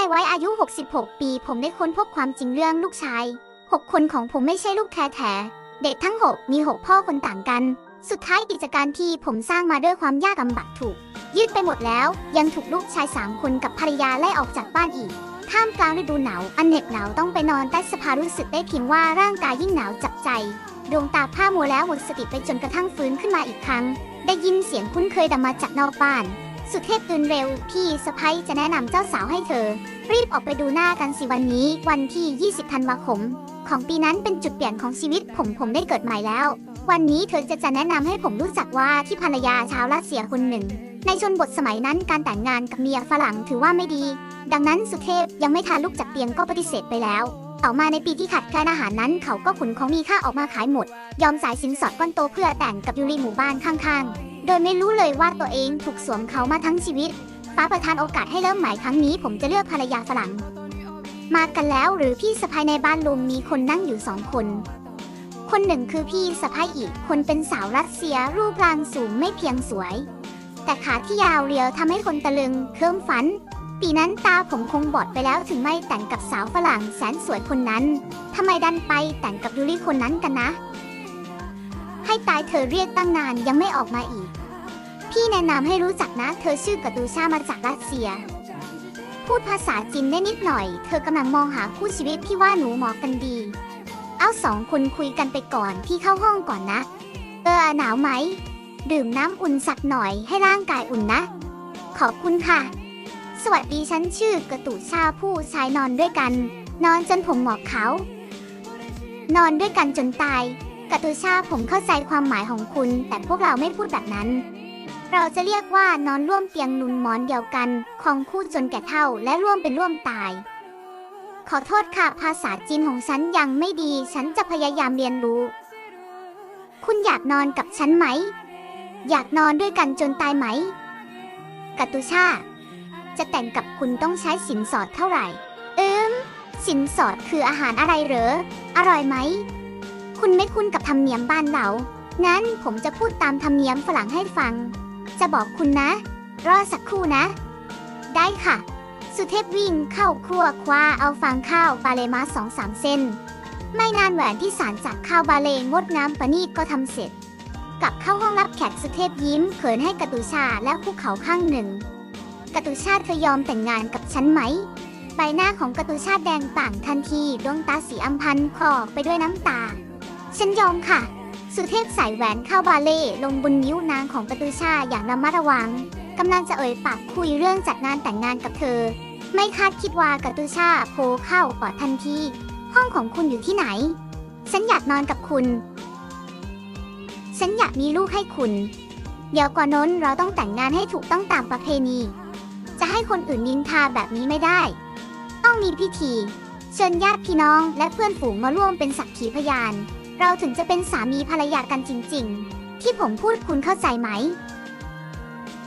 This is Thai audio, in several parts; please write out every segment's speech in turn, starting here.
ในวัยอายุ 66 ปี ผมได้ค้นพบความจริงเรื่องลูกชาย 6 คนของผมไม่ใช่ลูกแท้ๆ เด็กทั้ง 6 มี 6 พ่อคนต่างกัน สุดท้ายกิจการที่ผมสร้างมาด้วยความยากลำบากถูก ยืดไปหมดแล้ว ยังถูกลูกชาย 3 คนกับภรรยาไล่ออกจากบ้านอีก ท่ามกลางฤดูหนาว อันเหน็บหนาวต้องไปนอนใต้สภารู้สึกได้เพียงว่าร่างกายยิ่งหนาวจับใจดวงตาผ้ามัวแล้วหมดสติไปจนกระทั่งฟื้นขึ้นมาอีกครั้ง ได้ยินเสียงคุ้นเคยดังมาจากนอกบ้าน สุเทพตื่นเร็ว พี่สะพ้ยจะแนะนำเจ้าสาวให้เธอ รีบออกไปดูหน้ากันสิวันนี้ วันที่ 20 ธันวาคม ของปีนั้นเป็นจุดเปลี่ยนของชีวิตผมผมได้เกิดใหม่แล้ว วันนี้เธอจะจะแนะนำให้ผมรู้จักว่าที่ภรรยาชาวรัสเซียคนหนึ่ง ในชนบทสมัยนั้นการแต่งงานกับเมียฝรั่งถือว่าไม่ดี ดังนั้นสุเทพยังไม่ทานลูกจากเตียงก็ปฏิเสธไปแล้วต่อมาในปีที่ขาดแคลนอาหารนั้นเขาก็ขุนของมีค่าออกมาขายหมด ยอมจ่ายสินสอดก้อนโตเพื่อแต่งกับยูริหมู่บ้านข้างๆ โดยไม่รู้เลยว่าตัวเองถูกสวมเขามาทั้งชีวิต ฟ้าประทานโอกาสให้เริ่มใหม่ครั้งนี้ ผมจะเลือกภรรยาฝรั่ง มากันแล้วหรือพี่สะพ้ายในบ้านลุงมีคนนั่งอยู่สองคน คนหนึ่งคือพี่สะพ้ายอีก คนเป็นสาวรัสเซียรูปร่างสูงไม่เพียงสวย แต่ขาที่ยาวเรียวทำให้คนตะลึงเคลิ้มฝัน ปีนั้นตาผมคงบอดไปแล้วถึงไม่แต่งกับสาวฝรั่งแสนสวยคนนั้นทำไมดันไปแต่งกับยูริคนนั้นกันนะ ให้ตายเธอเรียกตั้งนานยังไม่ออกมาอีก พี่แนะนำให้รู้จักนะ เธอชื่อกาตูชามาจากรัสเซีย พูดภาษาจีนได้นิดหน่อย เธอกำลังมองหาคู่ชีวิตพี่ว่าหนูเหมาะกันดี เอาสองคนคุยกันไปก่อนพี่เข้าห้องก่อนนะ เออหนาวไหม ดื่มน้ำอุ่นสักหน่อยให้ร่างกายอุ่นนะ ขอบคุณค่ะ สวัสดีฉันชื่อกระตุชาผู้ชายนอนด้วยกัน นอนจนผมหมอกเขา นอนด้วยกันจนตายกระตุชาผมเข้าใจความหมายของคุณ แต่พวกเราไม่พูดแบบนั้น เราจะเรียกว่านอนร่วมเตียงนุนหมอนเดียวกัน ของคู่จนแก่เท่าและร่วมเป็นร่วมตาย ขอโทษค่ะ ภาษาจีนของฉันยังไม่ดี ฉันจะพยายามเรียนรู้ คุณอยากนอนกับฉันไหม อยากนอนด้วยกันจนตายไหมกาตุชา จะแต่งกับคุณต้องใช้สินสอดเท่าไหร่ เอิมสินสอดคืออาหารอะไรเหรอ อร่อยไหม คุณไม่คุ้นกับธรรมเนียมบ้านเรา งั้นผมจะพูดตามธรรมเนียมฝรั่งให้ฟัง จะบอกคุณนะ รอสักครู่นะ ได้ค่ะ สุเทพวิ่งเข้าครัวคว้าเอาฟางข้าวบาเลมาสองสามเส้น ไม่นานแหวนที่สารจากข้าวบาเลงดงามประณีตก็ทำเสร็จ กลับเข้าห้องรับแขกสุเทพยิ้มเขินให้กระตุชาและภูเขาข้างหนึ่งกระตุชาเธอยอมแต่งงานกับฉันไหมใบหน้าของกระตุชาแดงต่างทันทีดวงตาสีอัมพันคลอไปด้วยน้ำตา ฉันยอมค่ะ สุเทพใส่แหวนเข้าบาเล่ลงบนนิ้วนางของกระตุชาอย่างระมัดระวังกำลังจะเอ่ยปากคุยเรื่องจัดงานแต่งงานกับเธอ ไม่คาดคิดว่ากระตุชาโผล่เข้ากอดทันทีห้องของคุณอยู่ที่ไหน ฉันอยากนอนกับคุณ ฉันอยากมีลูกให้คุณ เดี๋ยวกว่าน้นเราต้องแต่งงานให้ถูกต้องตามประเพณี จะให้คนอื่นนินทาแบบนี้ไม่ได้ ต้องมีพิธี เชิญญาติพี่น้องและเพื่อนฝูงมาร่วมเป็นสักขีพยาน เราถึงจะเป็นสามีภรรยากันจริง ๆ ที่ผมพูดคุณเข้าใจไหม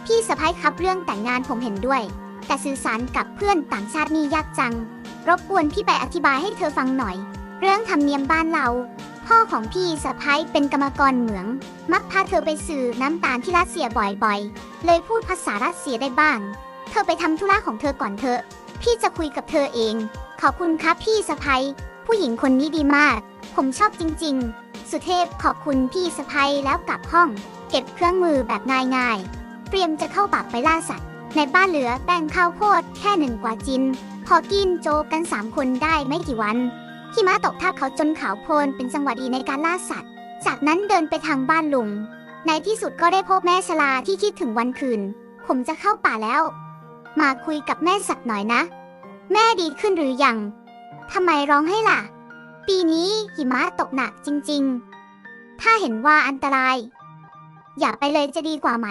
พี่สะพ้ายครับเรื่องแต่งงานผมเห็นด้วย แต่สื่อสารกับเพื่อนต่างชาตินี่ยากจัง รบกวนพี่ไปอธิบายให้เธอฟังหน่อย เรื่องธรรมเนียมบ้านเรา พ่อของพี่สะพ้ายเป็นกรรมกรเหมือง มักพาเธอไปสื่อน้ำตาลที่รัสเซียบ่อยๆ เลยพูดภาษารัสเซียได้บ้าง เธอไปทำธุระของเธอก่อนเถอะ พี่จะคุยกับเธอเอง ขอบคุณครับพี่สะพ้ายผู้หญิงคนนี้ดีมาก ผมชอบจริง ๆ สุเทพขอบคุณพี่สะพ้ยแล้วกลับห้อง เก็บเครื่องมือแบบง่ายๆ เตรียมจะเข้าปากไปล่าสัตว์ ในบ้านเหลือแป้งข้าวโพดแค่หนึ่งกว่าจิน พอกินโจกกันสามคนได้ไม่กี่วันหิมะตกทับเขาจนขาวโพลนเป็นจังหวะดีในการล่าสัตว์ จากนั้นเดินไปทางบ้านลุง ในที่สุดก็ได้พบแม่ชลาที่คิดถึงวันคืน ผมจะเข้าป่าแล้ว มาคุยกับแม่สักหน่อยนะ แม่ดีขึ้นหรือยังทำไมร้องให้ล่ะ ปีนี้หิมะตกหนักจริงๆ ถ้าเห็นว่าอันตราย อย่าไปเลยจะดีกว่าไหม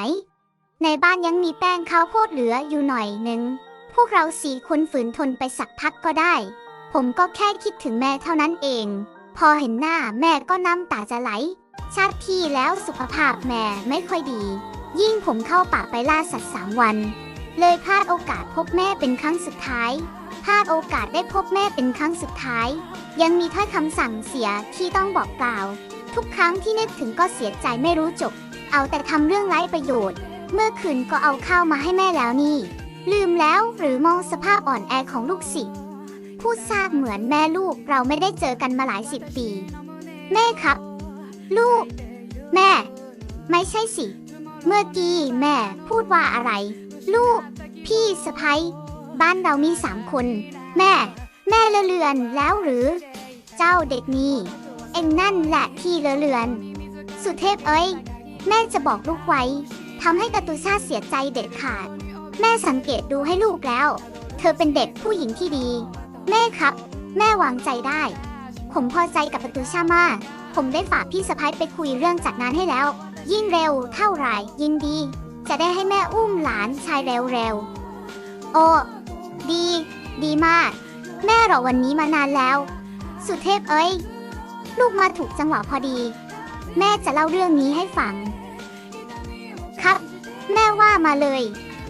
ในบ้านยังมีแป้งข้าวโพดเหลืออยู่หน่อยหนึ่งพวกเราสี่คนฝืนทนไปสักพักก็ได้ ผมก็แค่คิดถึงแม่เท่านั้นเอง พอเห็นหน้าแม่ก็น้ำตาจะไหล ชาติที่แล้วสุขภาพแม่ไม่ค่อยดี ยิ่งผมเข้าป่าไปล่าสัตว์สามวัน เลยพลาดโอกาสพบแม่เป็นครั้งสุดท้าย พลาดโอกาสได้พบแม่เป็นครั้งสุดท้าย ยังมีถ้อยคำสั่งเสียที่ต้องบอกกล่าว ทุกครั้งที่นึกถึงก็เสียใจไม่รู้จบ เอาแต่ทำเรื่องไร้ประโยชน์ เมื่อคืนก็เอาข้าวมาให้แม่แล้วนี่ ลืมแล้วหรือมองสภาพอ่อนแอของลูกสิพูดซากเหมือนแม่ลูกเราไม่ได้เจอกันมาหลายสิบปี แม่ครับ ลูก แม่ ไม่ใช่สิ เมื่อกี้แม่พูดว่าอะไร ลูก พี่สะพ้ย บ้านเรามีสามคน แม่ แม่เลเลือนแล้วหรือ เจ้าเด็กนี่เอ็งนั่นแหละที่เลเลือน สุเทพเอ้ย แม่จะบอกลูกไว้ทำให้กตูชาเสียใจเด็ดขาด แม่สังเกตดูให้ลูกแล้ว เธอเป็นเด็กผู้หญิงที่ดี แม่ครับ แม่วางใจได้ ผมพอใจกับประตูชามากผมได้ฝากพี่สะพ้ายไปคุยเรื่องจัดงานให้แล้ว ยิ่งเร็วเท่าไหร่ยิ่งดี จะได้ให้แม่อุ้มหลานชายเร็วๆ โอ้ ดี ดีมาก แม่รอวันนี้มานานแล้ว สุเทพเอ้ย ลูกมาถูกจังหวะพอดี แม่จะเล่าเรื่องนี้ให้ฟัง ครับ แม่ว่ามาเลย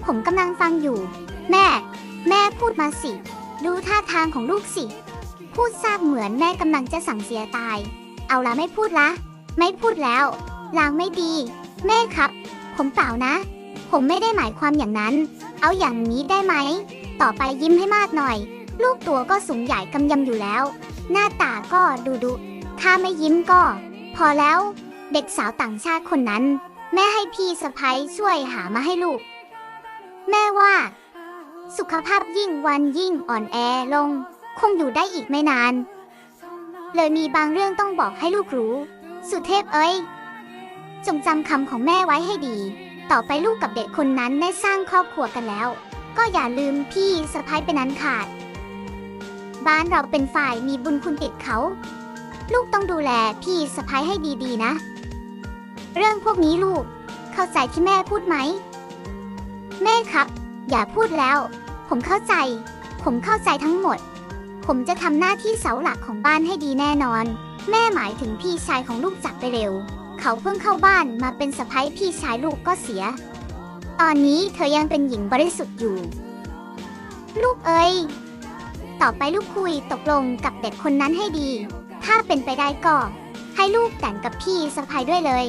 ผมกำลังฟังอยู่ แม่ แม่พูดมาสิ ดูท่าทางของลูกสิ พูดซากเหมือนแม่กำลังจะสั่งเสียตาย เอาละไม่พูดละ ไม่พูดแล้ว ลางไม่ดี แม่ครับ ผมเปล่านะ ผมไม่ได้หมายความอย่างนั้น เอาอย่างนี้ได้ไหม ต่อไปยิ้มให้มากหน่อย ลูกตัวก็สูงใหญ่กำยำอยู่แล้ว หน้าตาก็ดูดุถ้าไม่ยิ้มก็ พอแล้ว เด็กสาวต่างชาติคนนั้น แม่ให้พี่สะพ้ยช่วยหามาให้ลูก แม่ว่า สุขภาพยิ่งวันยิ่งอ่อนแอลง คงอยู่ได้อีกไม่นาน เลยมีบางเรื่องต้องบอกให้ลูกรู้ สุเทพเอ้ยจงจำคำของแม่ไว้ให้ดี ต่อไปลูกกับเด็กคนนั้นได้สร้างครอบครัวกันแล้ว ก็อย่าลืมพี่สะพ้ายเป็นนั้นขาด บ้านเราเป็นฝ่ายมีบุญคุณติดเขา ลูกต้องดูแลพี่สะพ้ายให้ดีๆนะ เรื่องพวกนี้ลูก เข้าใจที่แม่พูดไหม แม่ครับ อย่าพูดแล้ว ผมเข้าใจ ผมเข้าใจทั้งหมด ผมจะทำหน้าที่เสาหลักของบ้านให้ดีแน่นอน แม่หมายถึงพี่ชายของลูกจากไปเร็ว เขาเพิ่งเข้าบ้านมาเป็นสะพ้ยพี่ชายลูกก็เสีย ตอนนี้เธอยังเป็นหญิงบริสุทธิ์อยู่ ลูกเอ้ย ต่อไปลูกคุยตกลงกับเด็กคนนั้นให้ดี ถ้าเป็นไปได้ก็ให้ลูกแต่งกับพี่สะพ้ยด้วยเลย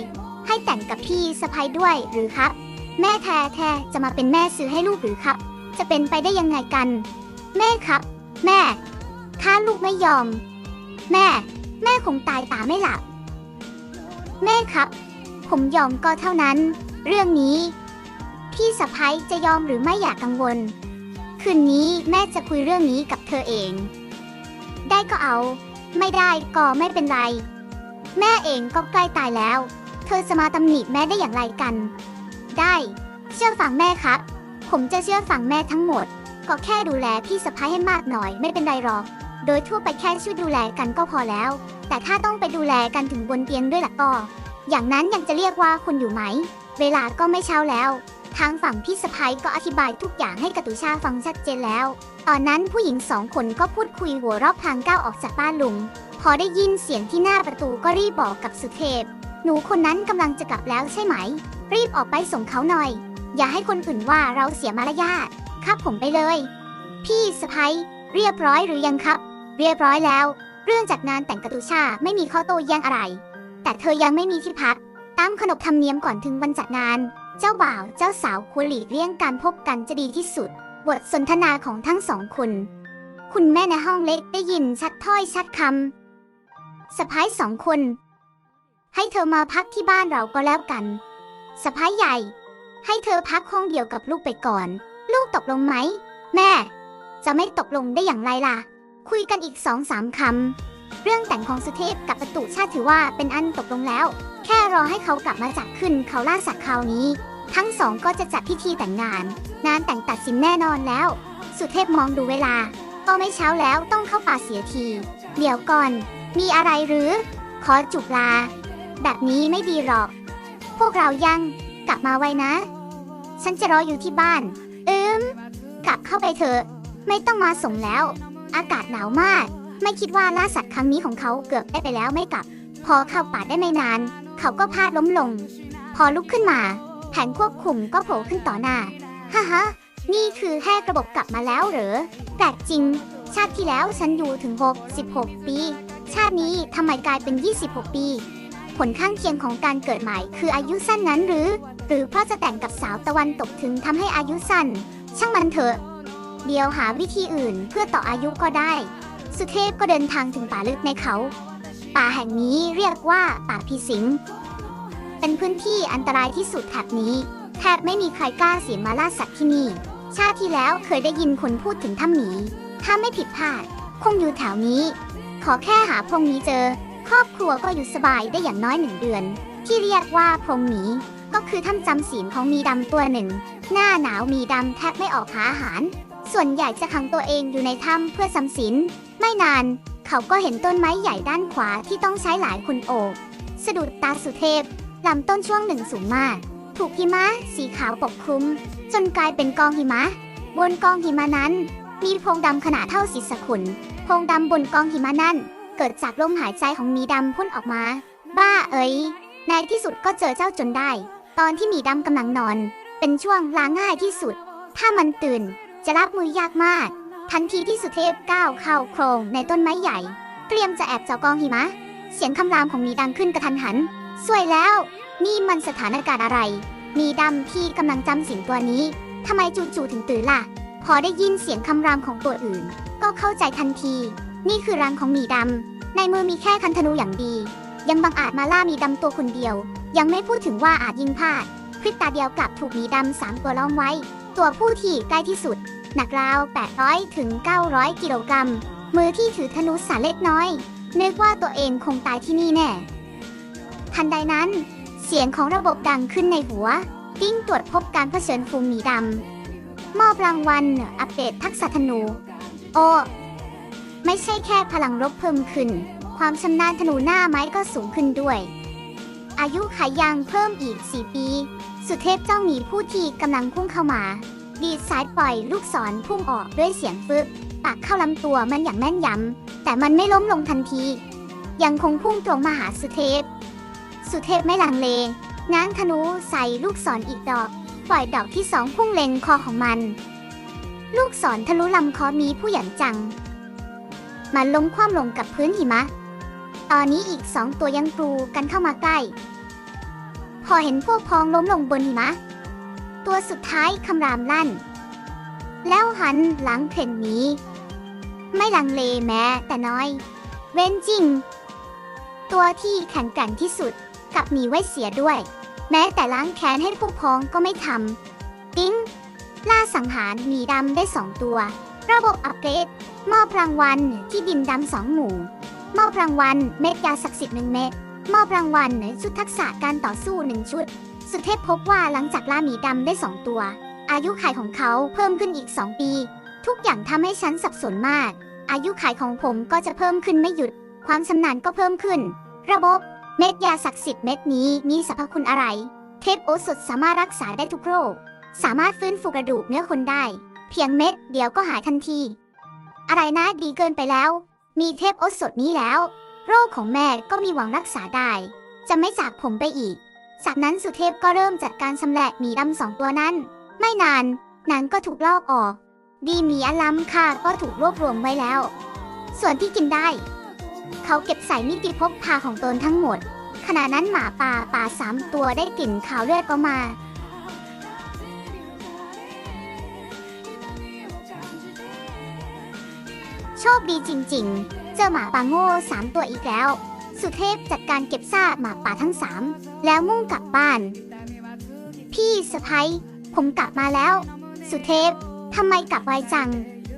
ให้แต่งกับพี่สะพ้ยด้วยหรือครับ แม่แท้แท้จะมาเป็นแม่ซื้อให้ลูกหรือครับ จะเป็นไปได้ยังไงกัน แม่ครับ แม่ถ้าลูกไม่ยอม แม่ แม่คงตายตาไม่หลับ แม่ครับ ผมยอมก็เท่านั้น เรื่องนี้ พี่สะพ้ยจะยอมหรือไม่อยากกังวล คืนนี้แม่จะคุยเรื่องนี้กับเธอเอง ได้ก็เอา ไม่ได้ก็ไม่เป็นไร แม่เองก็ใกล้ตายแล้ว เธอจะมาตำหนิแม่ได้อย่างไรกัน ได้ เชื่อฟังแม่ครับ ผมจะเชื่อฟังแม่ทั้งหมด ก็แค่ดูแลพี่สะพ้ายให้มากหน่อยไม่เป็นไรหรอก โดยทั่วไปแค่ช่วยดูแลกันก็พอแล้ว แต่ถ้าต้องไปดูแลกันถึงบนเตียงด้วยล่ะก็ อย่างนั้นยังจะเรียกว่าคุณอยู่ไหม เวลาก็ไม่เช้าแล้ว ทางฝั่งพี่สะพ้ายก็อธิบายทุกอย่างให้กตุชาฟังชัดเจนแล้ว ตอนนั้นผู้หญิงสองคนก็พูดคุยหัวรอบทางก้าวออกจากบ้านลุง พอได้ยินเสียงที่หน้าประตูก็รีบบอกกับสุเทพ หนูคนนั้นกำลังจะกลับแล้วใช่ไหม รีบออกไปส่งเขาหน่อย อย่าให้คนอื่นว่าเราเสียมารยาทครับผมไปเลย พี่สะพ้ยเรียบร้อยหรือยังครับ เรียบร้อยแล้ว เรื่องจัดงานแต่งกตุชาไม่มีข้อโต้แย้งอะไร แต่เธอยังไม่มีที่พัก ตามขนบธรรมเนียมก่อนถึงวันจัดงาน เจ้าบ่าวเจ้าสาวควรหลีกเลี่ยงการพบกันจะดีที่สุด บทสนทนาของทั้งสองคน คุณแม่ในห้องเล็กได้ยินชัดถ้อยชัดคำสะพ้ายสองคน ให้เธอมาพักที่บ้านเราก็แล้วกันสะพ้ายใหญ่ ให้เธอพักห้องเดียวกับลูกไปก่อน ลูกตกลงไหม แม่ จะไม่ตกลงได้อย่างไรล่ะ คุยกันอีกสองสามคำ เรื่องแต่งของสุเทพกับประตูชาติถือว่าเป็นอันตกลงแล้ว แค่รอให้เขากลับมาจากขึ้นเขาล่าสัตว์คราวนี้ ทั้งสองก็จะจัดพิธีแต่งงานงานแต่งตัดสินแน่นอนแล้ว สุเทพมองดูเวลา ก็ไม่เช้าแล้วต้องเข้าป่าเสียที เดี๋ยวก่อน มีอะไรหรือ ขอจุบลา แบบนี้ไม่ดีหรอก พวกเรายังกลับมาไว้นะ ฉันจะรออยู่ที่บ้าน อืมกลับเข้าไปเถอะ ไม่ต้องมาส่งแล้ว อากาศหนาวมาก ไม่คิดว่าล่าสัตว์ครั้งนี้ของเขาเกือบได้ไปแล้วไม่กลับ พอเข้าป่าได้ไม่นาน เขาก็พลาดล้มลง พอลุกขึ้นมา แผนควบคุมก็โผล่ขึ้นต่อหน้าฮ่าฮะนี่คือแค่ระบบกลับมาแล้วเหรอแปลกจริง ชาติที่แล้วฉันอยู่ถึง66ปี ชาตินี้ทำไมกลายเป็น 26 ปี ผลข้างเคียงของการเกิดใหม่คืออายุสั้นนั้นหรือ หรือเพราะจะแต่งกับสาวตะวันตกถึงทำให้อายุสั้น ช่างมันเถอะ เดี๋ยวหาวิธีอื่นเพื่อต่ออายุก็ได้ สุเทพก็เดินทางถึงป่าลึกในเขา ป่าแห่งนี้เรียกว่าป่าพีสิง เป็นพื้นที่อันตรายที่สุดแถบนี้ แทบไม่มีใครกล้าเสียงมาล่าสัตว์ที่นี่ ชาติที่แล้วเคยได้ยินคนพูดถึงถ้ำหมี ถ้าไม่ผิดพลาด คงอยู่แถวนี้ ขอแค่หาพงนี้เจอ ครอบครัวก็อยู่สบายได้อย่างน้อยหนึ่งเดือน ที่เรียกว่าพงหมีก็คือถ้ำจำศีลของมีดำตัวหนึ่ง หน้าหนาวมีดำแทบไม่ออกหาอาหาร ส่วนใหญ่จะขังตัวเองอยู่ในถ้ำเพื่อจำศีล ไม่นาน เขาก็เห็นต้นไม้ใหญ่ด้านขวาที่ต้องใช้หลายคนโอบสะดุดตาสุเทพลำต้นช่วงหนึ่งสูงมาก ถูกหิมะสีขาวปกคลุม จนกลายเป็นกองหิมะ บนกองหิมะนั้น มีโพงดำขนาดเท่าศีรษะขุนโพงดำบนกองหิมะนั้นเกิดจากลมหายใจของมีดำพ่นออกมา บ้าเอ๋ยในที่สุดก็เจอเจ้าจนได้ ตอนที่มีดำกำลังนอน เป็นช่วงลาง่ายที่สุด ถ้ามันตื่นจะรับมือยากมาก ทันทีที่สุเทพก้าวเข้าโครงในต้นไม้ใหญ่ เตรียมจะแอบเจาะกองหิมะ เสียงคำรามของหมีดังขึ้นกระทันหันสวยแล้ว นี่มันสถานการณ์อะไร มีดำที่กำลังจำสิงตัวนี้ทำไมจู่ๆถึงตื่นล่ะ พอได้ยินเสียงคำรามของตัวอื่น ก็เข้าใจทันที นี่คือรังของหมีดำ ในมือมีแค่คันธนูอย่างดี ยังบังอาจมาล่าหมีดำตัวคนเดียว ยังไม่พูดถึงว่าอาจยิงพลาดพริบตาเดียวกลับถูกหมีดำสามตัวล้อมไว้ ตัวผู้ที่ใกล้ที่สุด หนักราว 800 ถึง 900 กิโลกรัม มือที่ถือธนูสาเล็กน้อย นึกว่าตัวเองคงตายที่นี่แน่ ทันใดนั้น เสียงของระบบดังขึ้นในหัว ติ้งตรวจพบการเผชิญฟูงหมีดำ มอบรางวัล อัปเดตทักษะธนู โอ ไม่ใช่แค่พลังรบเพิ่มขึ้น ความชำนาญธนูหน้าไม้ก็สูงขึ้นด้วย อายุขายยังเพิ่มอีก 4 ปี สุเทพเจ้าหมีผู้ที่กำลังพุ่งเข้ามา ดีดสายปล่อยลูกศรพุ่งออกด้วยเสียงฟึบปากเข้าลำตัวมันอย่างแม่นยำ แต่มันไม่ล้มลงทันที ยังคงพุ่งตรงมาหาสุเทพ สุเทพไม่ลังเล ง้างธนูใส่ลูกศรออีกดอก ปล่อยดอกที่สองพุ่งเล็งคอของมัน ลูกศรทะลุลำคอมีผู้หยันจัง มันล้มคว่ำลงกับพื้นหิมะ ตอนนี้อีกสองตัวยังกรูกันเข้ามาใกล้ พอเห็นพวกพ้องล้มลงบนหิมะ ตัวสุดท้ายคำรามลั่น แล้วหันหลังเพ่นหนีไม่ลังเลแม้แต่น้อย เว้นจริง ตัวที่แข็งแกร่งที่สุดกับมีไว้เสียด้วย แม้แต่ล้างแค้นให้พวกพ้องก็ไม่ทำติ้งล่าสังหารหมีดำได้สองตัว ระบบอัปเกรดมอบรางวัลที่ดินดำสองหมู่มอบรางวัลเม็ดยาศักดิ์สิทธิ์หนึ่งเม็ดมอบรางวัลชุดทักษะการต่อสู้หนึ่งชุด สุเทพพบว่าหลังจากล่าหมีดำได้สองตัว อายุขัยของเขาเพิ่มขึ้นอีก 2 ปี ทุกอย่างทำให้ฉันสับสนมาก อายุขัยของผมก็จะเพิ่มขึ้นไม่หยุด ความชำนาญก็เพิ่มขึ้น ระบบเม็ดยาศักดิ์สิทธิ์เม็ดนี้มีสรรพคุณอะไร เทพโอสถสามารถรักษาได้ทุกโรค สามารถฟื้นฟูกระดูกเนื้อคนได้ เพียงเม็ดเดียวก็หายทันที อะไรนะดีเกินไปแล้ว มีเทพโอสถนี้แล้ว โรคของแม่ก็มีหวังรักษาได้ จะไม่จากผมไปอีก จากนั้นสุเทพก็เริ่มจัดการชำแหละหมีดำสองตัวนั้น ไม่นานหนังก็ถูกลอกออก ดีหมีอลัมค่ะก็ถูกรวบรวมไว้แล้ว ส่วนที่กินได้ เขาเก็บใส่นิติภพพาของตนทั้งหมด ขณะนั้นหมาป่าป่าสามตัวได้กลิ่นขาวเลือดก็มาโชคดีจริง ๆ เจอหมาป่าโง่สามตัวอีกแล้ว สุเทพจัดการเก็บซากหมาป่าทั้งสามแล้วมุ่งกลับบ้าน พี่สะพ้ยผมกลับมาแล้ว สุเทพทำไมกลับไวจัง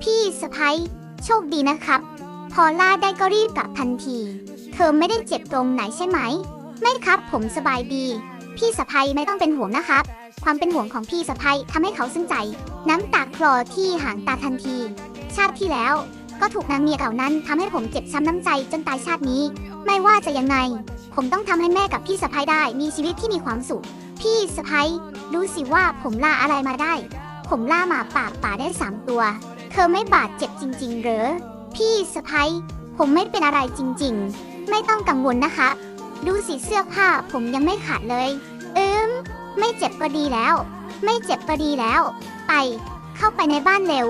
พี่สะพ้ยโชคดีนะครับ พอล่าได้ก็รีบกลับทันที เธอไม่ได้เจ็บตรงไหนใช่ไหม ไม่ครับผมสบายดี พี่สะพ้ยไม่ต้องเป็นห่วงนะครับ ความเป็นห่วงของพี่สะพ้ยทำให้เขาซึ้งใจ น้ำตาคลอที่หางตาทันที ชาติที่แล้ว ก็ถูกนางเมียเก่านั้นทำให้ผมเจ็บช้ำน้ำใจจนตายชาตินี้ ไม่ว่าจะยังไง ผมต้องทำให้แม่กับพี่สะพ้ายได้มีชีวิตที่มีความสุข พี่สะพ้ายดูสิว่าผมล่าอะไรมาได้ ผมล่าหมาป่าป่าได้สามตัว เธอไม่บาดเจ็บจริง ๆ เหรอ พี่สะพ้ายผมไม่เป็นอะไรจริง ๆ ไม่ต้องกังวลนะคะ ดูสิเสื้อผ้าผมยังไม่ขาดเลยอืมไม่เจ็บก็ดีแล้ว ไม่เจ็บก็ดีแล้ว ไป เข้าไปในบ้านเร็ว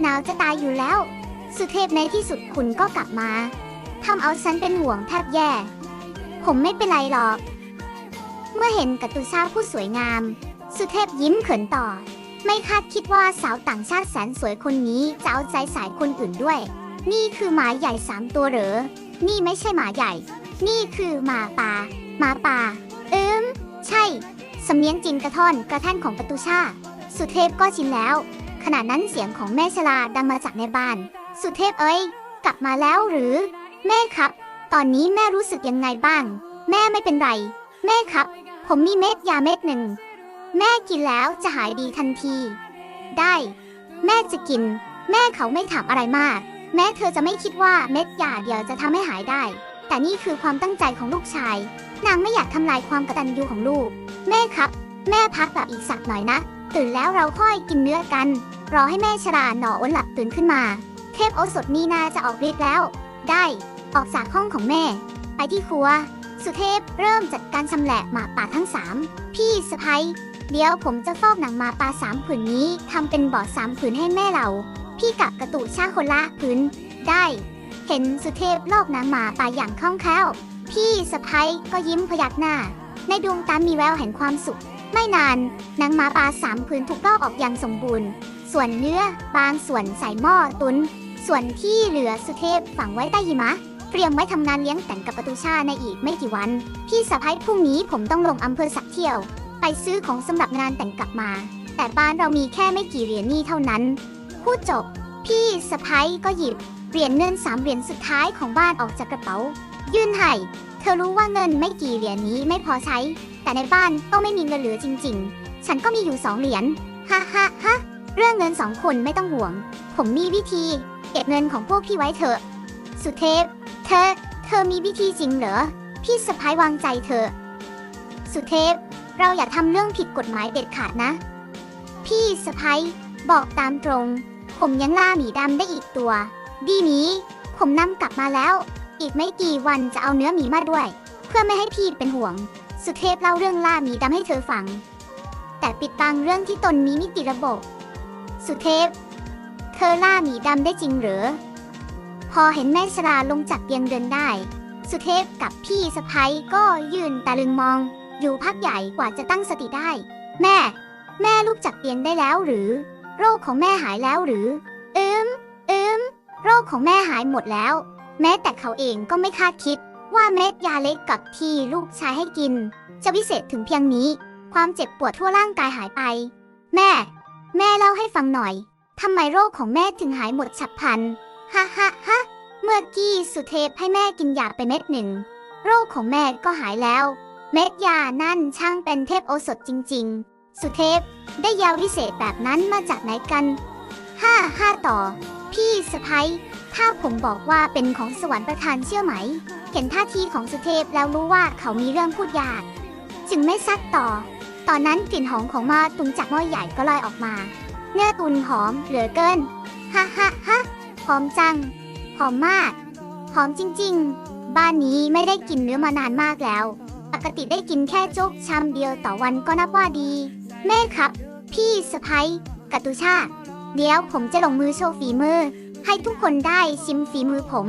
หนาวจะตายอยู่แล้ว สุเทพในที่สุดคุณก็กลับมาทำเอาฉันเป็นห่วงแทบแย่ ผมไม่เป็นไรหรอก เมื่อเห็นกัตตุซาผู้สวยงาม สุเทพยิ้มเขินต่อ ไม่คาดคิดว่าสาวต่างชาติแสนสวยคนนี้จะเอาใจสายคนอื่นด้วย นี่คือหมาใหญ่สามตัวเหรอ นี่ไม่ใช่หมาใหญ่ นี่คือหมาป่า หมาป่า เอิมใช่สำเนียงจีนกระท่อนกระแท่นของประตูชา สุเทพก็ชินแล้ว ขณะนั้นเสียงของแม่ชลาดังมาจากในบ้าน สุเทพเอ้ย กลับมาแล้วหรือ แม่ครับ ตอนนี้แม่รู้สึกยังไงบ้าง แม่ไม่เป็นไร แม่ครับ ผมมีเม็ดยาเม็ดหนึ่ง แม่กินแล้วจะหายดีทันที ได้ แม่จะกิน แม่เขาไม่ถามอะไรมาก แม้เธอจะไม่คิดว่าเม็ดยาเดียวจะทำให้หายได้ แต่นี่คือความตั้งใจของลูกชาย นางไม่อยากทำลายความกตัญญูของลูก แม่ครับ แม่พักแบบอีกสักหน่อยนะ ตื่นแล้วเราค่อยกินเนื้อกัน รอให้แม่ชราหนออ้นหลับตื่นขึ้นมา เทพโอสถนี่นาจะออกฤทธิ์แล้ว ได้ ออกจากห้องของแม่ ไปที่ครัว สุเทพเริ่มจัดการชำแหละหมาป่าทั้งสามพี่สะพ้ยเดี๋ยวผมจะฟอกหนังหมาป่าสามผืนนี้ทำเป็นบอร์ดสามผืนให้แม่เรา พี่กับกระตุชาคนละผืน ได้ เห็นสุเทพลอกหนังหมาป่าอย่างคล่องแคล่ว พี่สะพ้ยก็ยิ้มพยักหน้า ในดวงตามีแววแห่งความสุข ไม่นานหนังหมาป่าสามผืนถูกลอกออกอย่างสมบูรณ์ ส่วนเนื้อบางส่วนใส่หม้อตุน ส่วนที่เหลือสุเทพฝังไว้ใต้หิมะ เตรียมไว้ทำงานเลี้ยงแต่งกับประตูชาในอีกไม่กี่วัน พี่สะพ้ายพรุ่งนี้ผมต้องลงอำเภอสักเที่ยว ไปซื้อของสำหรับงานแต่งกลับมา แต่บ้านเรามีแค่ไม่กี่เหรียญนี่เท่านั้น พูดจบ พี่สะพ้ายก็หยิบเหรียญเงินสามเหรียญสุดท้ายของบ้านออกจากกระเป๋า ยื่นให้เธอรู้ว่าเงินไม่กี่เหรียญนี้ไม่พอใช้ แต่ในบ้านก็ไม่มีเงินเหลือจริง ๆ ฉันก็มีอยู่สองเหรียญฮ่าฮ่าฮ่าเรื่องเงินสองคนไม่ต้องห่วง ผมมีวิธี เก็บเงินของพวกพี่ไว้เถอะ สุเทพ เธอ เธอมีวิธีจริงเหรอ พี่สะพ้ายวางใจเธอ สุเทพ เราอย่าทำเรื่องผิดกฎหมายเด็ดขาดนะ พี่สะพ้ายบอกตามตรง ผมยังล่าหมีดำได้อีกตัว ดีนี้ ผมนำกลับมาแล้ว อีกไม่กี่วันจะเอาเนื้อหมีมาด้วย เพื่อไม่ให้พี่เป็นห่วง สุเทพเล่าเรื่องล่าหมีดำให้เธอฟัง แต่ปิดบังเรื่องที่ตนมีนิติระบบ สุเทพ เธอล่าหมีดำได้จริงหรือ พอเห็นแม่ชราลงจากเตียงเดินได้ สุเทพกับพี่สะพ้ยก็ยืนตะลึงมอง อยู่พักใหญ่กว่าจะตั้งสติได้ แม่ แม่ลุกจากเตียงได้แล้วหรือ โรคของแม่หายแล้วหรืออืมอืมโรคของแม่หายหมดแล้ว แม้แต่เขาเองก็ไม่คาดคิด ว่าเม็ดยาเล็กกับที่ลูกชายให้กิน จะวิเศษถึงเพียงนี้ ความเจ็บปวดทั่วร่างกายหายไป แม่ แม่เล่าให้ฟังหน่อย ทำไมโรคของแม่ถึงหายหมดฉับพลัน ฮ่าฮ่าฮ่าเมื่อกี้สุเทพให้แม่กินยาไปเม็ดหนึ่ง โรคของแม่ก็หายแล้ว เม็ดยานั่นช่างเป็นเทพโอสถจริง ๆ สุเทพได้ยาวิเศษแบบนั้นมาจากไหนกันห้าห้าต่อ พี่สะพ้ยถ้าผมบอกว่าเป็นของสวรรค์ประทานเชื่อไหม เห็นท่าทีของสุเทพแล้วรู้ว่าเขามีเรื่องพูดยาก จึงไม่ซักต่อ ตอนนั้นกลิ่นหอมของมาตุนจากหม้อใหญ่ก็ลอยออกมา เนื้อตุนหอมเหลือเกิน ฮ่าฮ่าฮ่าหอมจัง หอมมาก หอมจริง ๆ บ้านนี้ไม่ได้กินเนื้อมานานมากแล้ว ปกติได้กินแค่โจ๊กชามเดียวต่อวันก็นับว่าดี แม่ครับ พี่สะพ้ยกัตุชาเดี๋ยวผมจะลงมือโชว์ฝีมือ ให้ทุกคนได้ชิมฝีมือผม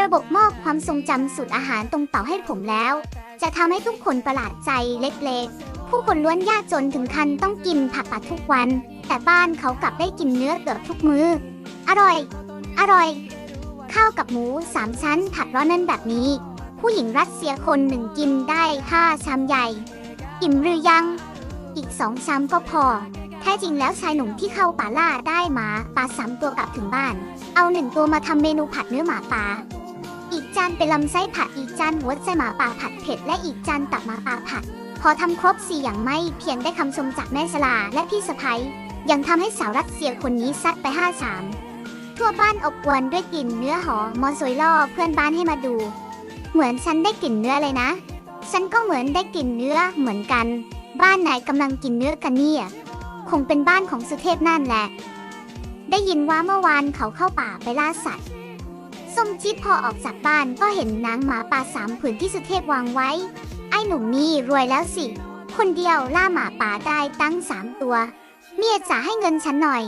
ระบบมอบความทรงจำสูตรอาหารตรงเต่าให้ผมแล้ว จะทำให้ทุกคนประหลาดใจเล็กๆ ผู้คนล้วนยากจนถึงขั้นต้องกินผักปัดทุกวัน แต่บ้านเขากลับได้กินเนื้อเกือบทุกมืออร่อย อร่อย ข้าวกับหมูสามชั้นผัดร้อนนั่นแบบนี้ ผู้หญิงรัสเซียคนหนึ่งกินได้ห้าชามใหญ่ อิ่มหรือยัง อีกสองชามก็พอ แท้จริงแล้วชายหนุ่มที่เข้าป่าล่าได้หมาป่าสามตัวกลับถึงบ้าน เอาหนึ่งตัวมาทำเมนูผัดเนื้อหมาป่าอีกจานเป็นลำไส้ผัดอีกจานหัวใจหมาป่าผัดเผ็ดและอีกจานตับหมาป่าผัด พอทำครบสี่อย่างไม่เพียงได้คำชมจากแม่ชลาและพี่สะพ้ยยังทำให้สาวรัสเซียคนนี้ซัดไปห้าชามทั่วบ้านอบอวนด้วยกลิ่นเนื้อหอมมอสวยล่อเพื่อนบ้านให้มาดู เหมือนฉันได้กลิ่นเนื้อเลยนะ ฉันก็เหมือนได้กลิ่นเนื้อเหมือนกัน บ้านไหนกำลังกินเนื้อกันเนี่ย คงเป็นบ้านของสุเทพนั่นแหละ ได้ยินว่าเมื่อวานเขาเข้าป่าไปล่าสัตว์ส้มจิตพอออกจากบ้านก็เห็นนางหมาป่าสามผืนที่สุเทพวางไว้ หนุ่มนี่รวยแล้วสิ คนเดียวล่าหมาป่าได้ตั้งสามตัว เมียจ๋าให้เงินฉันหน่อย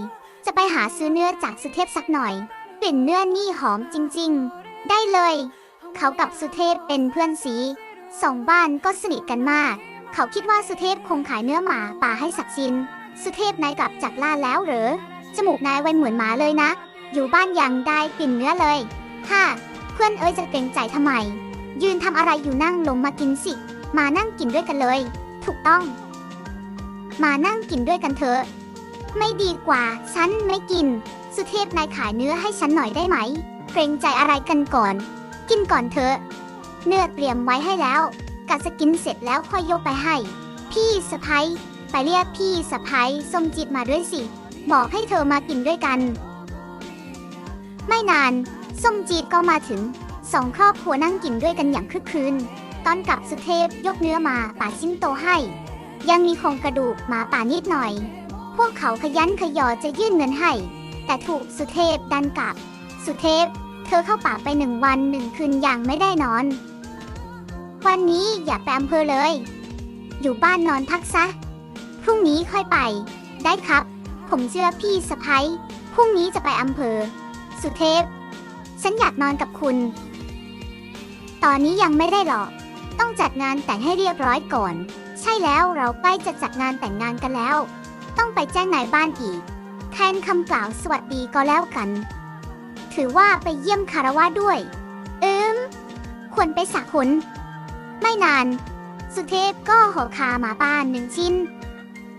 จะไปหาซื้อเนื้อจากสุเทพสักหน่อยกลิ่นเนื้อนี่หอมจริงๆ ได้เลย เขากับสุเทพเป็นเพื่อนสีสองบ้านก็สนิทกันมาก เขาคิดว่าสุเทพคงขายเนื้อหมาป่าให้สักชิน สุเทพนายกลับจากล่าแล้วเหรอ จมูกนายไวเหมือนหมาเลยนะ อยู่บ้านยังได้กลิ่นเนื้อเลยฮ่าเพื่อนเอ้ยจะเกรงใจทำไม ยืนทำอะไรอยู่นั่งลงมากินสิ มานั่งกินด้วยกันเลย ถูกต้อง มานั่งกินด้วยกันเถอะ ไม่ดีกว่า ฉันไม่กิน สุเทพนายขายเนื้อให้ฉันหน่อยได้ไหม เกรงใจอะไรกันก่อน กินก่อนเถอะ เนื้อเตรียมไว้ให้แล้วกะจะกินเสร็จแล้วค่อยยกไปให้ พี่สะพ้ยไปเรียกพี่สะพ้ยส้มจิตมาด้วยสิ บอกให้เธอมากินด้วยกัน ไม่นานส้มจีดก็มาถึงสองครอบครัวนั่งกินด้วยกันอย่างคึกคืน ตอนกลับสุเทพยกเนื้อมาป่าชิ้นโตให้ ยังมีโครงกระดูกหมาป่านิดหน่อย พวกเขาขยันขยอจะยื่นเงินให้ แต่ถูกสุเทพดันกลับ สุเทพ เธอเข้าป่าไปหนึ่งวันหนึ่งคืนอย่างไม่ได้นอน วันนี้อย่าไปอำเภอเลย อยู่บ้านนอนพักซะ พรุ่งนี้ค่อยไป ได้ครับ ผมเชื่อพี่สะพ้ยพรุ่งนี้จะไปอำเภอ สุเทพ ฉันอยากนอนกับคุณ ตอนนี้ยังไม่ได้หรอก ต้องจัดงานแต่งให้เรียบร้อยก่อน ใช่แล้วเราใกล้จะจัดงานแต่งงานกันแล้ว ต้องไปแจ้งนายบ้านอีก แทนคำกล่าวสวัสดีก็แล้วกัน ถือว่าไปเยี่ยมคารวะด้วยอืมควรไปสระขนไม่นาน สุเทพก็ห่อคาหมาบ้านหนึ่งชิ้น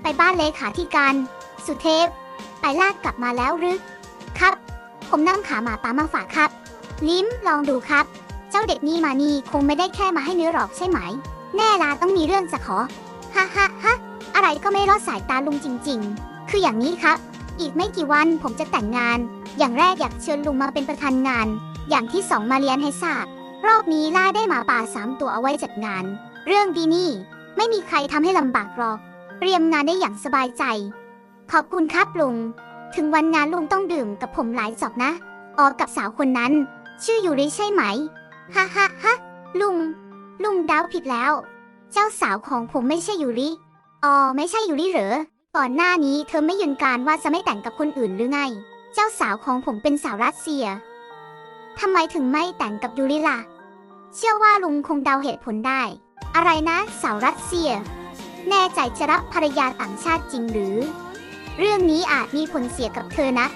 ไปบ้านเลขาธิการ สุเทพ ไปลากกลับมาแล้วหรือครับ ผมนำขาหมาป่ามาฝากครับ ลิ้มลองดูครับ จ้าเด็กนี่มานี่คงไม่ได้แค่มาให้เนื้อหรอกใช่ไหม แน่ลาต้องมีเรื่องจะขอ ฮ่าฮ่าฮ่าอะไรก็ไม่รอดสายตาลุงจริง ๆ คืออย่างนี้ครับ อีกไม่กี่วันผมจะแต่งงาน อย่างแรกอยากเชิญลุงมาเป็นประธานงาน อย่างที่สองมาเรียนให้ทราบ รอบนี้ล่าได้หมาป่าสามตัวเอาไว้จัดงาน เรื่องดีนี่ ไม่มีใครทำให้ลำบากหรอก เตรียมงานได้อย่างสบายใจ ขอบคุณครับลุง ถึงวันงานลุงต้องดื่มกับผมหลายจอกนะ ออกับสาวคนนั้น ชื่อยูริใช่ไหม ฮ่าฮ่าฮ่าลุง ลุงเดาผิดแล้ว เจ้าสาวของผมไม่ใช่ยูริ อ๋อ ไม่ใช่ยูริเหรอ ก่อนหน้านี้เธอไม่ยืนการว่าจะไม่แต่งกับคนอื่นหรือไง เจ้าสาวของผมเป็นสาวรัสเซีย ทำไมถึงไม่แต่งกับยูริล่ะ เชื่อว่าลุงคงเดาเหตุผลได้ อะไรนะ สาวรัสเซีย แน่ใจจะรับภรรยาต่างชาติจริงหรือ เรื่องนี้อาจมีผลเสียกับเธอนะ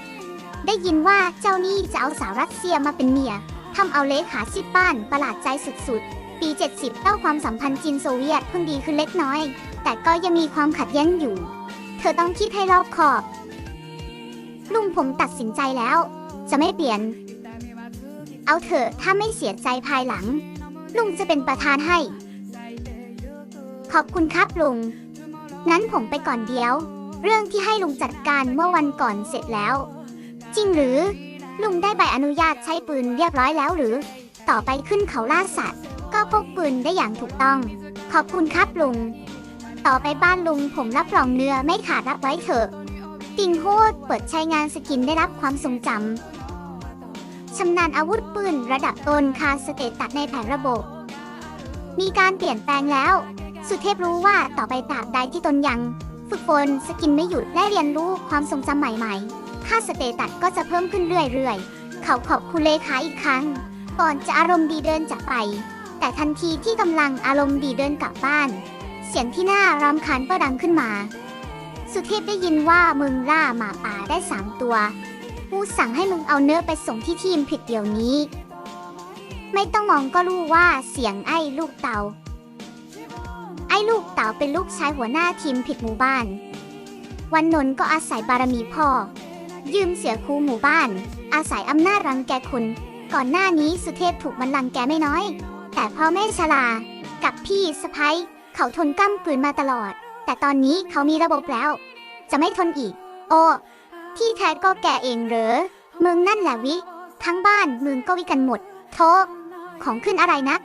ได้ยินว่าเจ้านี่จะเอาสาวรัสเซียมาเป็นเมีย ทำเอาเลขาชิดบ้านประหลาดใจสุดๆ ปี 70เต้าความสัมพันธ์จีนโซเวียตเพิ่งดีขึ้นเล็กน้อย แต่ก็ยังมีความขัดแย้งอยู่ เธอต้องคิดให้รอบคอบ ลุงผมตัดสินใจแล้ว จะไม่เปลี่ยน เอาเถอะถ้าไม่เสียใจภายหลัง ลุงจะเป็นประธานให้ ขอบคุณครับลุงงั้นผมไปก่อนเดียว เรื่องที่ให้ลุงจัดการเมื่อวันก่อนเสร็จแล้ว จริงหรือ ลุงได้ใบอนุญาตใช้ปืนเรียบร้อยแล้วหรือ ต่อไปขึ้นเขาล่าสัตว์ ก็พกปืนได้อย่างถูกต้อง ขอบคุณครับลุง ต่อไปบ้านลุงผมรับรองเนื้อไม่ขาดรับไว้เถอะติงโฮดเปิดใช้งานสกินได้รับความทรงจำชำนาญอาวุธปืนระดับต้นคาสเตตัสในแผนระบบ มีการเปลี่ยนแปลงแล้ว สุเทพรู้ว่าต่อไปตราบใดที่ตนยัง ฝึกฝนสกินไม่หยุดและเรียนรู้ความทรงจำใหม่ ๆ ค่าสเตตัสก็จะเพิ่มขึ้นเรื่อยๆ เขาขอบคุณเลขาอีกครั้ง ก่อนจะอารมณ์ดีเดินจากไป แต่ทันทีที่กำลังอารมณ์ดีเดินกลับบ้าน เสียงที่น่ารำคาญก็ดังขึ้นมา สุเทพได้ยินว่ามึงล่าหมาป่าได้สามตัวกูสั่งให้มึงเอาเนื้อไปส่งที่ทีมผิดเดี๋ยวนี้ ไม่ต้องมองก็รู้ว่าเสียงไอ้ลูกเต่าไอ้ลูกเต่าเป็นลูกชายหัวหน้าทีมผิดหมู่บ้าน วันนนก็อาศัยบารมีพ่อ ยืมเสียครูหมู่บ้าน อาศัยอำนาจรังแกคนก่อนหน้านี้สุเทพถูกมันรังแกไม่น้อย แต่พ่อแม่ชลา กับพี่สะพ้ยเขาทนก้ำกลืนมาตลอด แต่ตอนนี้เขามีระบบแล้ว จะไม่ทนอีก โอ้ที่แท้ก็แกเองเหรอมึงนั่นแหละวิ ทั้งบ้านมึงก็วิกันหมดโทของขึ้นอะไรนะ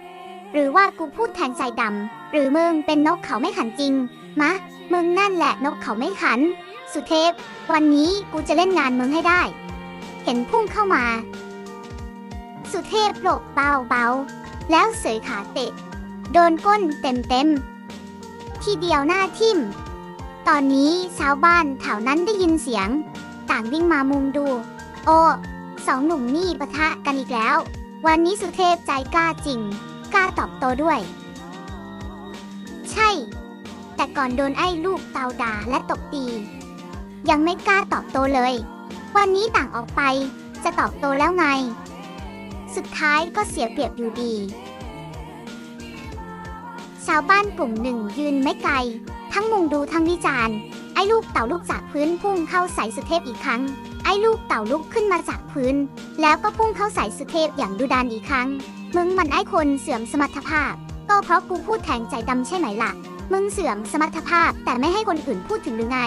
หรือว่ากูพูดแทนใจดำหรือมึงเป็นนกเขาไม่ขันจริง มะ มึงนั่นแหละนกเขาไม่ขัน สุเทพ วันนี้กูจะเล่นงานมึงให้ได้ เห็นพุ่งเข้ามา สุเทพหลบเบาเบาๆแล้วเสยขาเตะ โดนก้นเต็มเต็มๆทีเดียวหน้าทิ่ม ตอนนี้ชาวบ้านแถวนั้นได้ยินเสียง ต่างวิ่งมามุงดู โอ้สองหนุ่มนี่ปะทะกันอีกแล้ว วันนี้สุเทพใจกล้าจริง กล้าตอบโต้ด้วย ใช่ แต่ก่อนโดนไอ้ลูกเตาด่าและตบตี ยังไม่กล้าตอบโต้เลย วันนี้ต่างออกไป จะตอบโต้แล้วไง สุดท้ายก็เสียเปรียบอยู่ดี ชาวบ้านกลุ่มหนึ่งยืนไม่ไกล ทั้งมุงดูทั้งวิจารณ์ ไอ้ลูกเต่าลูกจากพื้นพุ่งเข้าใส่สุเทพอีกครั้ง ไอ้ลูกเต่าลุกขึ้นมาจากพื้น แล้วก็พุ่งเข้าใส่สุเทพอย่างดุดันอีกครั้ง มึงมันไอ้คนเสื่อมสมรรถภาพ ก็เพราะกูพูดแทงใจดำใช่ไหมล่ะ มึงเสื่อมสมรรถภาพแต่ไม่ให้คนอื่นพูดถึงหรือไง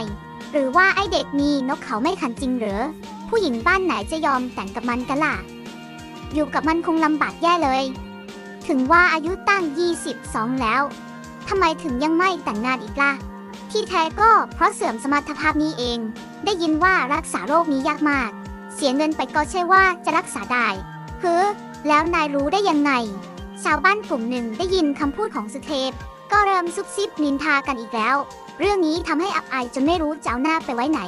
หรือว่าไอเด็กนี่นกเขาไม่ขันจริงเหรอ ผู้หญิงบ้านไหนจะยอมแต่งกับมันกันล่ะ อยู่กับมันคงลำบากแย่เลย ถึงว่าอายุตั้ง 22 แล้วทำไมถึงยังไม่แต่งงานอีกล่ะ ที่แท้ก็เพราะเสื่อมสมรรถภาพนี้เอง ได้ยินว่ารักษาโรคนี้ยากมาก เสียเงินไปก็ใช่ว่าจะรักษาได้เฮ้อแล้วนายรู้ได้ยังไง ชาวบ้านกลุ่มหนึ่งได้ยินคำพูดของสุเทพ ก็เริ่มซุบซิบนินทากันอีกแล้ว เรื่องนี้ทำให้อับอายจนไม่รู้จะเอาหน้าไปไว้ไหน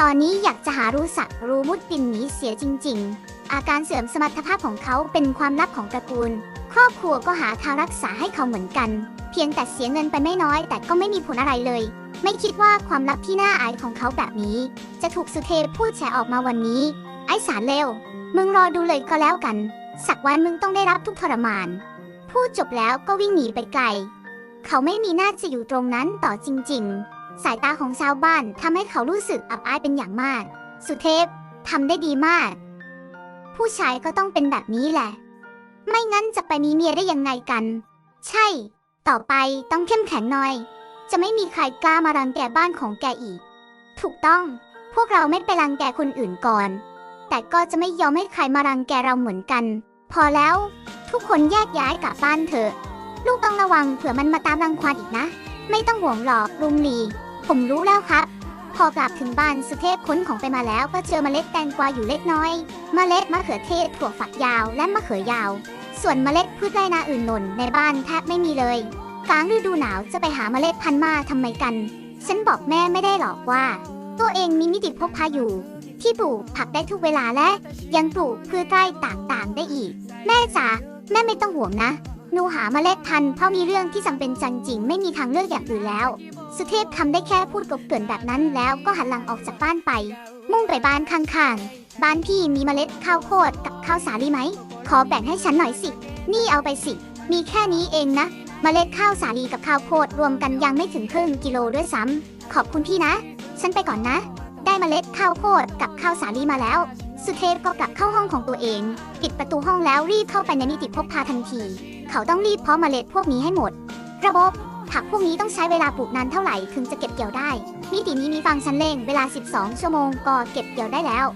ตอนนี้อยากจะหารู้สักรู้มุดปินหนีเสียจริง ๆ อาการเสื่อมสมรรถภาพของเขาเป็นความลับของตระกูล ครอบครัวก็หาทางรักษาให้เขาเหมือนกัน เพียงแต่เสียเงินไปไม่น้อย แต่ก็ไม่มีผลอะไรเลย ไม่คิดว่าความลับที่น่าอายของเขาแบบนี้ จะถูกสุเทพพูดแฉออกมาวันนี้ ไอ้สารเลวมึงรอดูเลยก็แล้วกัน สักวันมึงต้องได้รับทุกทรมาน พูดจบแล้วก็วิ่งหนีไปไกล เขาไม่มีหน้าจะอยู่ตรงนั้นต่อจริง ๆ สายตาของชาวบ้านทำให้เขารู้สึกอับอายเป็นอย่างมาก สุเทพทำได้ดีมาก ผู้ชายก็ต้องเป็นแบบนี้แหละ ไม่งั้นจะไปมีเมียได้ยังไงกัน ใช่ ต่อไปต้องเข้มแข็งหน่อย จะไม่มีใครกล้ามารังแกบ้านของแกอีก ถูกต้อง พวกเราไม่ไปรังแกคนอื่นก่อน แต่ก็จะไม่ยอมให้ใครมารังแกเราเหมือนกัน พอแล้ว ทุกคนแยกย้ายกลับบ้านเถอะ ลูกต้องระวังเผื่อมันมาตามรังควานอีกนะ ไม่ต้องห่วงหรอกลุงหลี ผมรู้แล้วครับ พอกลับถึงบ้านสุเทพขนของไปมาแล้วก็เจอเมล็ดแตงกวาอยู่เล็กน้อย เมล็ดมะเขือเทศถั่วฝักยาวและมะเขือยาว ส่วนเมล็ดพืชไร่นาอื่นหล่นในบ้านแทบไม่มีเลย กลางฤดูหนาวจะไปหาเมล็ดพันธุ์มาทำไมกัน ฉันบอกแม่ไม่ได้หรอกว่า ตัวเองมีนิติพกพาอยู่ที่ปลูกผักได้ทุกเวลาและ ยังปลูกพืชไร่ต่างๆ ได้อีก แม่จ๋าแม่ไม่ต้องห่วงนะ หนูหาเล็ดพัน เพราะมีเรื่องที่จำเป็นจังจริงไม่มีทางเลือกอย่างอื่นแล้ว สุเทพทำได้แค่พูดกบเกลื่อนแบบนั้นแล้วก็หันหลังออกจากบ้านไป มุ่งไปบ้านข้างๆ บ้านพี่มีเมล็ดข้าวโพดกับข้าวสาลีไหม ขอแบ่งให้ฉันหน่อยสิ นี่เอาไปสิ มีแค่นี้เองนะ เมล็ดข้าวสาลีกับข้าวโพดรวมกันยังไม่ถึงครึ่งกิโลด้วยซ้ำขอบคุณพี่นะ ฉันไปก่อนนะ ได้เมล็ดข้าวโพดกับข้าวสาลีมาแล้ว สุเทพก็กลับเข้าห้องของตัวเอง ปิดประตูห้องแล้วรีบเข้าไปในนิติพกพาทันที เขาต้องรีบเพาะเมล็ดพวกนี้ให้หมด ระบบผักพวกนี้ต้องใช้เวลาปลูกนานเท่าไหร่ถึงจะเก็บเกี่ยวได้ นิตินี้มีฟังก์ชันเร่งเวลา 12 ชั่วโมงก็เก็บเกี่ยวได้แล้ว